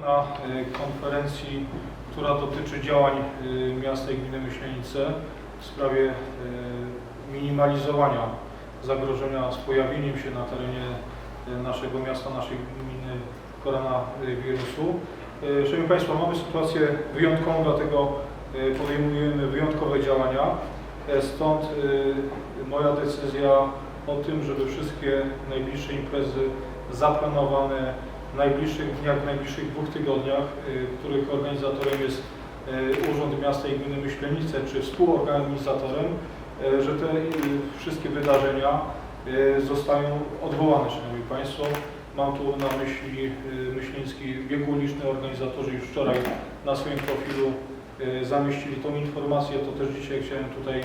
na e, konferencji, która dotyczy działań e, miasta i gminy Myślenice w sprawie e, minimalizowania zagrożenia z pojawieniem się na terenie naszego miasta, naszej gminy koronawirusu. Szanowni Państwo, mamy sytuację wyjątkową, dlatego podejmujemy wyjątkowe działania. E, Stąd moja decyzja o tym, żeby wszystkie najbliższe imprezy zaplanowane w najbliższych dniach, w najbliższych dwóch tygodniach, y, których organizatorem jest y, Urząd Miasta i Gminy Myślenice, czy współorganizatorem, y, że te wszystkie wydarzenia zostają odwołane, Szanowni Państwo. Mam tu na myśli y, Myśleński Bieg Uliczny. Organizatorzy już wczoraj na swoim profilu zamieścili tą informację. To też dzisiaj chciałem tutaj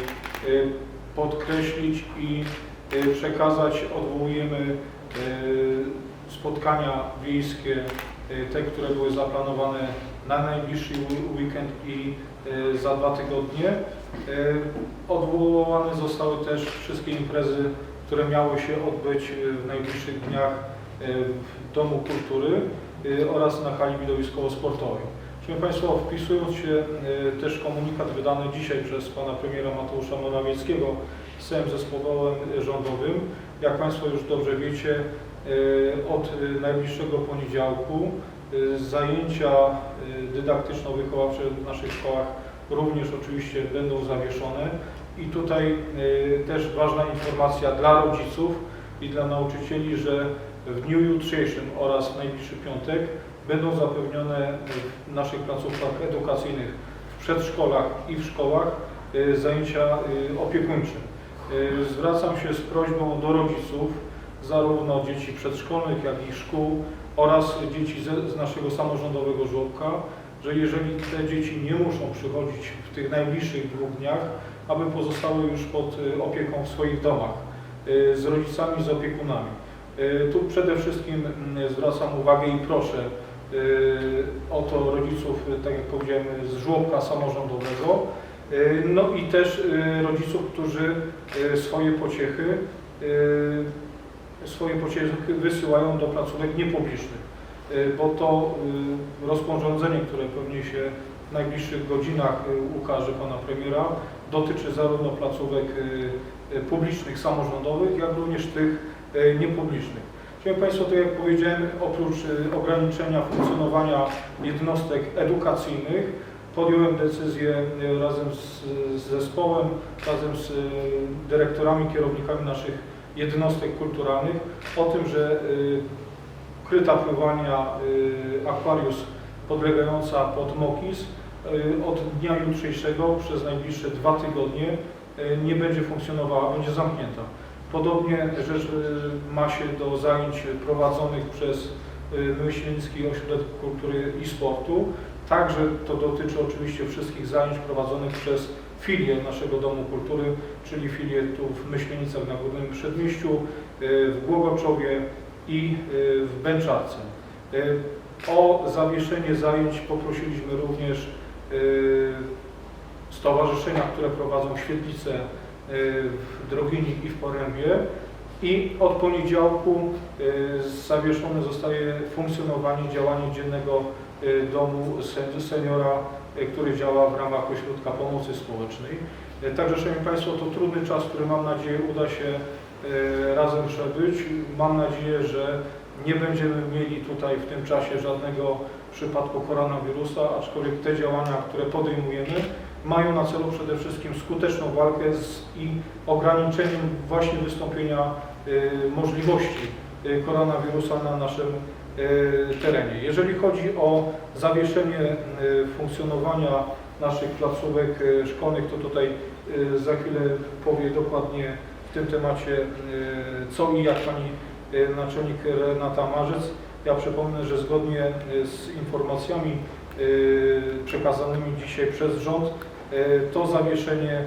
podkreślić i przekazać. Odwołujemy spotkania wiejskie, y, te, które były zaplanowane na najbliższy weekend i y, za dwa tygodnie. Y, Odwołane zostały też wszystkie imprezy, które miały się odbyć w najbliższych dniach w Domu Kultury oraz na hali widowiskowo-sportowej. Szanowni Państwo, wpisując się też komunikat wydany dzisiaj przez Pana Premiera Mateusza Morawieckiego z całym zespołem rządowym, jak Państwo już dobrze wiecie, od y, najbliższego poniedziałku y, zajęcia y, dydaktyczno-wychowawcze w naszych szkołach również oczywiście będą zawieszone. I tutaj też ważna informacja dla rodziców i dla nauczycieli, że w dniu jutrzejszym oraz w najbliższy piątek będą zapewnione w naszych placówkach edukacyjnych w przedszkolach i w szkołach zajęcia opiekuńcze. Zwracam się z prośbą do rodziców, zarówno dzieci przedszkolnych, jak i szkół oraz dzieci ze, z naszego samorządowego żłobka, że jeżeli te dzieci nie muszą przychodzić w tych najbliższych dwóch dniach, aby pozostały już pod y, opieką w swoich domach, y, z rodzicami, z opiekunami. Y, Tu przede wszystkim mm, zwracam uwagę i proszę o to rodziców, tak jak powiedziałem, z żłobka samorządowego, no i też rodziców, którzy swoje pociechy, swoje pociechy wysyłają do placówek niepublicznych, y, bo to y, rozporządzenie, które pewnie się w najbliższych godzinach y, ukaże Pana Premiera, dotyczy zarówno placówek publicznych, samorządowych, jak również tych niepublicznych. Szanowni Państwo, tak jak powiedziałem, oprócz ograniczenia funkcjonowania jednostek edukacyjnych, podjąłem decyzję razem z, zespołem, razem z dyrektorami, kierownikami naszych jednostek kulturalnych o tym, że y, kryta pływania y, akwarius podlegająca pod MOKIS y, od dnia jutrzejszego przez najbliższe dwa tygodnie nie będzie funkcjonowała, będzie zamknięta. Podobnie rzecz ma się do zajęć prowadzonych przez Myślenicki Ośrodek Kultury i Sportu. Także to dotyczy oczywiście wszystkich zajęć prowadzonych przez filię naszego Domu Kultury, czyli filię tu w Myślenicach na Górnym Przedmieściu, y, w Głogoczowie i y, w Bęczarce. Y, O zawieszenie zajęć poprosiliśmy również stowarzyszenia, które prowadzą świetlice w Drogini i w Porębie i od poniedziałku zawieszone zostaje funkcjonowanie, działanie dziennego domu sen- seniora, który działa w ramach Ośrodka Pomocy Społecznej. Y, Także, Szanowni Państwo, to trudny czas, który mam nadzieję uda się y, razem przebyć. Mam nadzieję, że nie będziemy mieli tutaj w tym czasie żadnego przypadku koronawirusa, aczkolwiek te działania, które podejmujemy, mają na celu przede wszystkim skuteczną walkę z i ograniczeniem właśnie wystąpienia możliwości koronawirusa na naszym terenie. Jeżeli chodzi o zawieszenie y, funkcjonowania naszych placówek y, szkolnych, to tutaj y, za chwilę powie dokładnie w tym temacie y, co i jak Pani y, Naczelnik Renata Marzec. Ja przypomnę, że zgodnie y, z informacjami y, przekazanymi dzisiaj przez rząd, y, to zawieszenie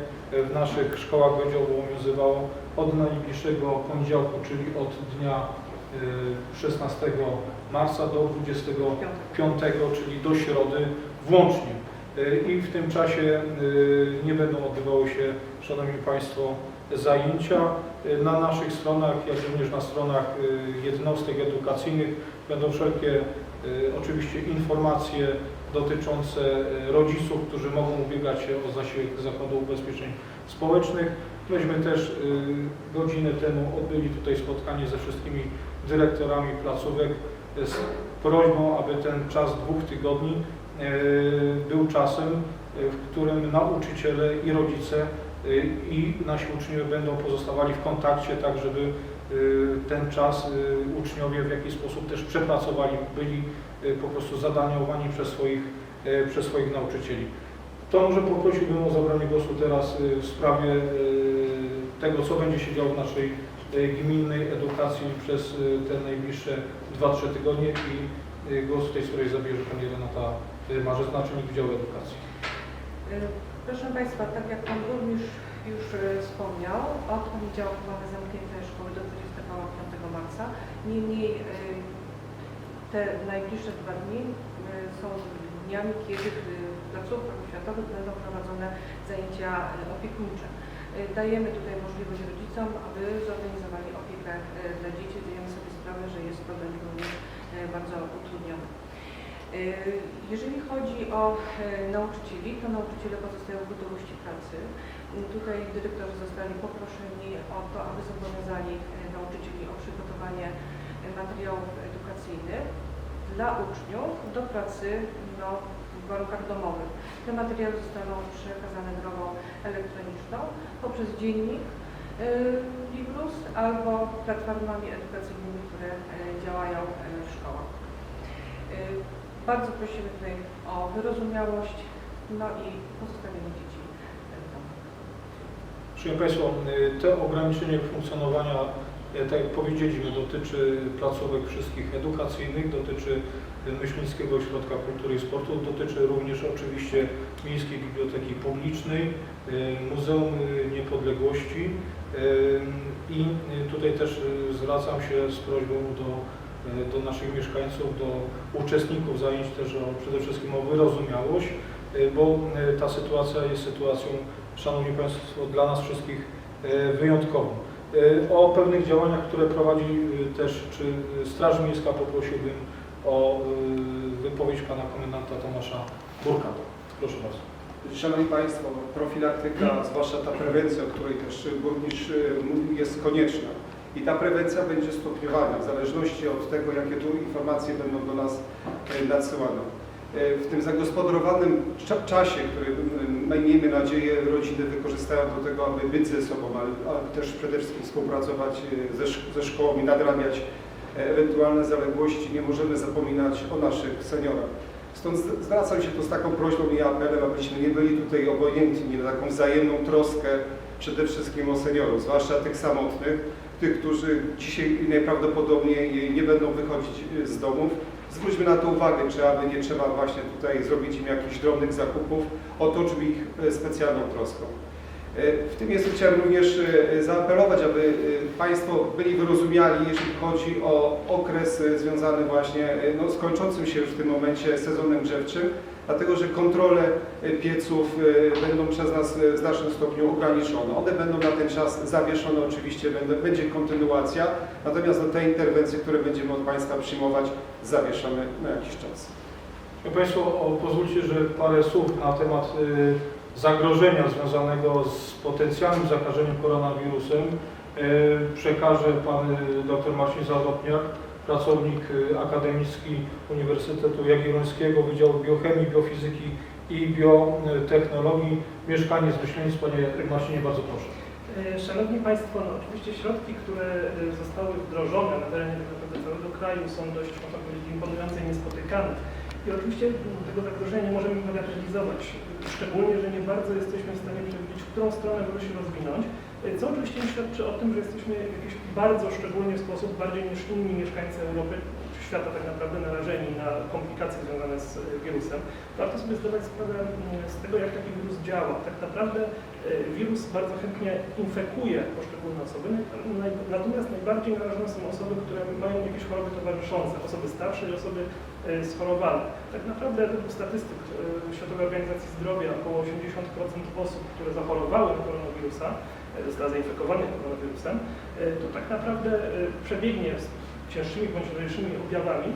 w naszych szkołach będzie obowiązywało od najbliższego poniedziałku, czyli od dnia y, 16 marca do 25, czyli do środy włącznie. Y, I w tym czasie y, nie będą odbywały się, Szanowni Państwo, zajęcia. Y, Na naszych stronach, jak również na stronach jednostek edukacyjnych będą wszelkie oczywiście informacje dotyczące rodziców, którzy mogą ubiegać się o zasiłek Zakładu Ubezpieczeń Społecznych. Myśmy też godzinę temu odbyli tutaj spotkanie ze wszystkimi dyrektorami placówek z prośbą, aby ten czas dwóch tygodni y, był czasem, y, w którym nauczyciele i rodzice y, i nasi uczniowie będą pozostawali w kontakcie, tak żeby ten czas uczniowie w jakiś sposób też przepracowali, byli po prostu zadaniowani przez swoich, przez swoich nauczycieli. To może poprosiłbym o zabranie głosu teraz w sprawie tego, co będzie się działo w naszej gminnej edukacji przez te najbliższe 2-3 tygodnie i y, głos w tej sprawie zabierze Pani Renata y, Marzec, naczelnik Wydziału Edukacji. Y, Proszę Państwa, tak jak Pan Burmistrz już wspomniał, od poniedziałku mamy zamknięte szkoły do 25 marca. Niemniej te najbliższe dwa dni są dniami, kiedy w placówkach oświatowych będą prowadzone zajęcia opiekuńcze. Dajemy tutaj możliwość rodzicom, aby zorganizowali opiekę dla dzieci. Że jest to y, bardzo utrudnione. Y, Jeżeli chodzi o e, nauczycieli, to nauczyciele pozostają w gotowości pracy. Y, Tutaj dyrektorzy zostali poproszeni o to, aby zobowiązali e, nauczycieli o przygotowanie e, materiałów edukacyjnych dla uczniów do pracy no, w warunkach domowych. Te materiały zostaną przekazane drogą elektroniczną poprzez dziennik Librus albo platformami edukacyjnymi, które e, działają e, w szkołach. Y, Bardzo prosimy tutaj o wyrozumiałość, no i pozostawienie dzieci. Szanowni Państwo, y, te ograniczenie funkcjonowania, y, tak jak powiedzieliśmy, dotyczy placówek wszystkich edukacyjnych, dotyczy y, Myślińskiego Ośrodka Kultury i Sportu, dotyczy również oczywiście Miejskiej Biblioteki Publicznej, y, Muzeum y, Niepodległości y, i y, tutaj też y, zwracam się z prośbą do, y, do naszych mieszkańców, do uczestników zajęć też o, przede wszystkim o wyrozumiałość, bo ta sytuacja jest sytuacją Szanowni Państwo, dla nas wszystkich wyjątkową. O pewnych działaniach, które prowadzi też, czy Straż Miejska poprosiłbym o wypowiedź Pana Komendanta Tomasza Burkata. Proszę bardzo. Szanowni Państwo, profilaktyka, zwłaszcza ta prewencja, o której też burmistrz e, mówił, jest konieczna. I ta prewencja będzie stopniowana w zależności od tego, jakie tu informacje będą do nas e, nadsyłane. E, W tym zagospodarowanym cza- czasie, który miejmy nadzieję rodziny wykorzystają do tego, aby być ze sobą, ale, ale też przede wszystkim współpracować e, ze, ze szkołą i nadrabiać ewentualne zaległości, nie możemy zapominać o naszych seniorach. Stąd zwracam się tu z taką prośbą i apelem, abyśmy nie byli tutaj obojętni na taką wzajemną troskę przede wszystkim o seniorów, zwłaszcza tych samotnych, tych, którzy dzisiaj najprawdopodobniej nie będą wychodzić y, z domów. Zwróćmy na to uwagę, czy aby nie trzeba właśnie tutaj zrobić im jakichś drobnych zakupów, otoczył ich e, specjalną troską. E, W tym miejscu chciałem również e, zaapelować, aby e, Państwo byli wyrozumiali, jeżeli chodzi o okres związany właśnie no, z kończącym się już w tym momencie sezonem grzewczym, dlatego że kontrole pieców będą przez nas w znacznym stopniu ograniczone. One będą na ten czas zawieszone, oczywiście będzie kontynuacja, natomiast no, te interwencje, które będziemy od Państwa przyjmować, zawieszamy na jakiś czas. Państwo, pozwólcie, że parę słów na temat y, zagrożenia związanego z potencjalnym zakażeniem koronawirusem y, przekaże Pan y, dr Marcin Zalotniak, pracownik y, akademicki Uniwersytetu Jagiellońskiego Wydziału Biochemii, Biofizyki i Biotechnologii. Mieszkanie z Myślenic. Panie Marcinie, bardzo proszę. E, Szanowni Państwo, no oczywiście środki, które e, zostały wdrożone na terenie całego kraju są dość, można powiedzieć, imponujące i niespotykane. I oczywiście tego zagrożenia nie możemy bagatelizować, szczególnie, że nie bardzo jesteśmy w stanie przewidzieć, w którą stronę może się rozwinąć, co oczywiście świadczy o tym, że jesteśmy w jakiś bardzo szczególny sposób, bardziej niż inni mieszkańcy Europy, czy świata tak naprawdę narażeni na komplikacje związane z e, wirusem. Warto sobie zdawać sprawę z tego, jak taki wirus działa. Tak naprawdę e, wirus bardzo chętnie infekuje poszczególne osoby, natomiast najbardziej narażone są osoby, które mają jakieś choroby towarzyszące, osoby starsze i osoby schorowane. Tak naprawdę według statystyk e, Światowej Organizacji Zdrowia około 80% osób, które zachorowały na koronawirusa, e, została zainfekowanych koronawirusem, e, to tak naprawdę e, przebiegnie z cięższymi bądź lżejszymi objawami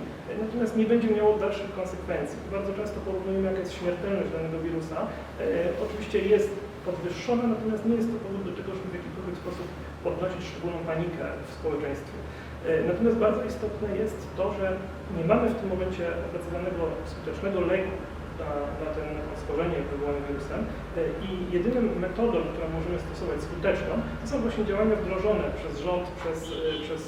natomiast nie będzie miało dalszych konsekwencji. Bardzo często porównujemy, jaka jest śmiertelność danego wirusa. E, Oczywiście jest podwyższona, natomiast nie jest to powód do tego, żeby w jakikolwiek sposób podnosić szczególną panikę w społeczeństwie. E, Natomiast bardzo istotne jest to, że nie mamy w tym momencie opracowanego skutecznego leku na, na, ten, na to schorzenie wywołane wirusem e, i jedyną metodą, którą możemy stosować skuteczną, to są właśnie działania wdrożone przez rząd, przez, e, przez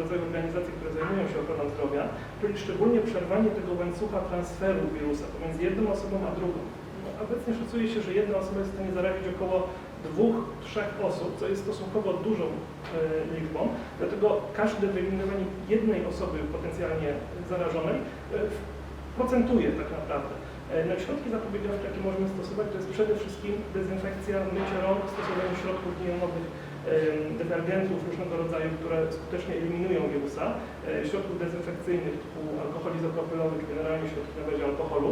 rodzaju organizacje, które zajmują się ochroną zdrowia, czyli szczególnie przerwanie tego łańcucha transferu wirusa pomiędzy jedną osobą a drugą. No, obecnie szacuje się, że jedna osoba jest w stanie zarazić około dwóch, trzech osób, co jest stosunkowo dużą e, liczbą, dlatego każde wyeliminowanie jednej osoby potencjalnie zarażonej e, procentuje tak naprawdę. E, No i środki zapobiegawcze, jakie możemy stosować, to jest przede wszystkim dezynfekcja, mycie rąk, stosowanie środków niejonowych, detergentów różnego rodzaju, które skutecznie eliminują wirusa, środków dezynfekcyjnych typu alkohol izopropylowy, generalnie środki na bazie alkoholu.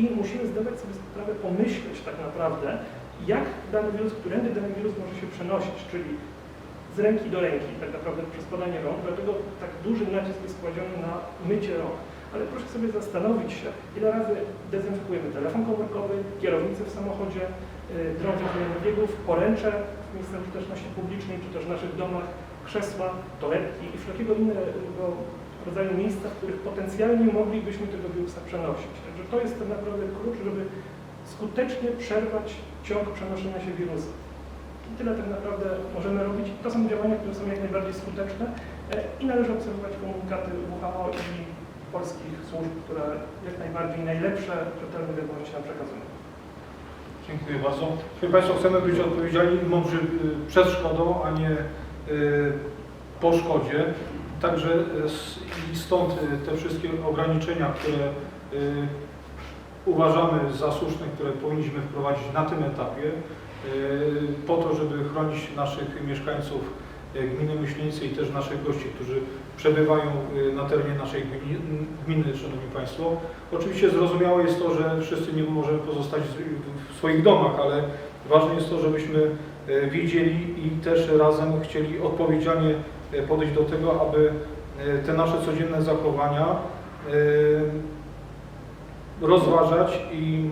I musimy zdawać sobie sprawę, pomyśleć tak naprawdę, jak dany wirus, którędy dany wirus może się przenosić, czyli z ręki do ręki, tak naprawdę przez podanie rąk, dlatego tak duży nacisk jest kładziony na mycie rąk. Ale proszę sobie zastanowić się, ile razy dezynfekujemy telefon komórkowy, kierownicę w samochodzie, yy, drążek biegów, poręcze w miejscach użyteczności publicznej, czy też w naszych domach, krzesła, toaletki i wszelkiego innego rodzaju miejsca, w których potencjalnie moglibyśmy tego wirusa przenosić. Także to jest tak naprawdę klucz, żeby skutecznie przerwać ciąg przenoszenia się wirusa. I tyle tak naprawdę możemy robić. To są działania, które są jak najbardziej skuteczne e, i należy obserwować komunikaty WHO i polskich służb, które jak najbardziej najlepsze, rzetelne wiadomości nam przekazują. Dziękuję bardzo. Proszę Państwa, chcemy być odpowiedzialni mądrzy y, przed szkodą, a nie y, po szkodzie. Także y, stąd te wszystkie ograniczenia, które uważamy za słuszne, które powinniśmy wprowadzić na tym etapie, y, po to, żeby chronić naszych mieszkańców y, gminy Myślenicy i też naszych gości, którzy przebywają y, na terenie naszej gminy, gminy, Szanowni Państwo. Oczywiście zrozumiałe jest to, że wszyscy nie możemy pozostać w swoich domach, ale ważne jest to, żebyśmy e, wiedzieli i też razem chcieli odpowiedzialnie e, podejść do tego, aby e, te nasze codzienne zachowania e, rozważać i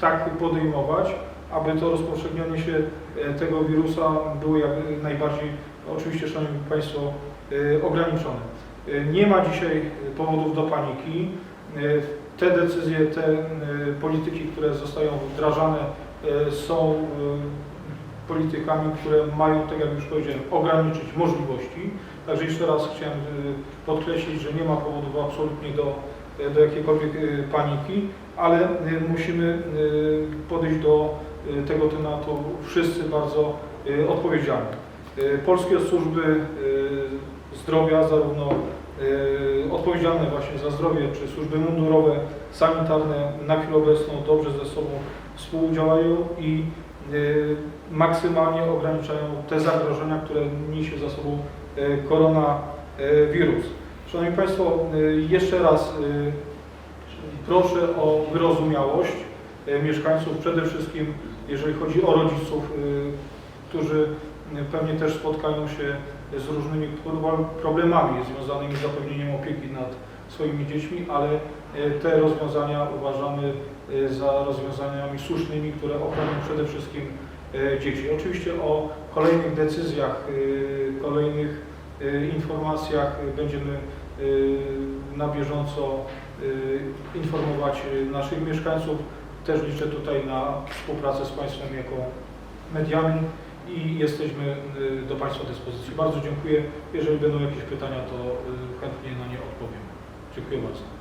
tak podejmować, aby to rozpowszechnianie się e, tego wirusa było jak najbardziej, oczywiście, Szanowni Państwo, e, ograniczone. E, Nie ma dzisiaj powodów do paniki. Te decyzje, te polityki, które zostają wdrażane są politykami, które mają, tak jak już powiedziałem, ograniczyć możliwości. Także jeszcze raz chciałem e, podkreślić, że nie ma powodów absolutnie do, e, do jakiejkolwiek e, paniki, ale musimy podejść do tego tematu wszyscy bardzo odpowiedzialnie. E, Polskie służby zdrowia, zarówno odpowiedzialne właśnie za zdrowie, czy służby mundurowe, sanitarne na chwilę obecną dobrze ze sobą współdziałają i maksymalnie ograniczają te zagrożenia, które niesie za sobą e, koronawirus. Szanowni Państwo, e, jeszcze raz proszę o wyrozumiałość mieszkańców, przede wszystkim jeżeli chodzi o rodziców, którzy pewnie też spotkają się z różnymi pro- problemami związanymi z zapewnieniem opieki nad swoimi dziećmi, ale te rozwiązania uważamy e, za rozwiązaniami słusznymi, które ochronią przede wszystkim e, dzieci. Oczywiście o kolejnych decyzjach, e, kolejnych e, informacjach e, będziemy e, na bieżąco e, informować e, naszych mieszkańców. Też liczę tutaj na współpracę z Państwem jako mediami i jesteśmy do Państwa dyspozycji. Bardzo dziękuję. Jeżeli będą jakieś pytania, to chętnie na nie odpowiem. Dziękuję bardzo.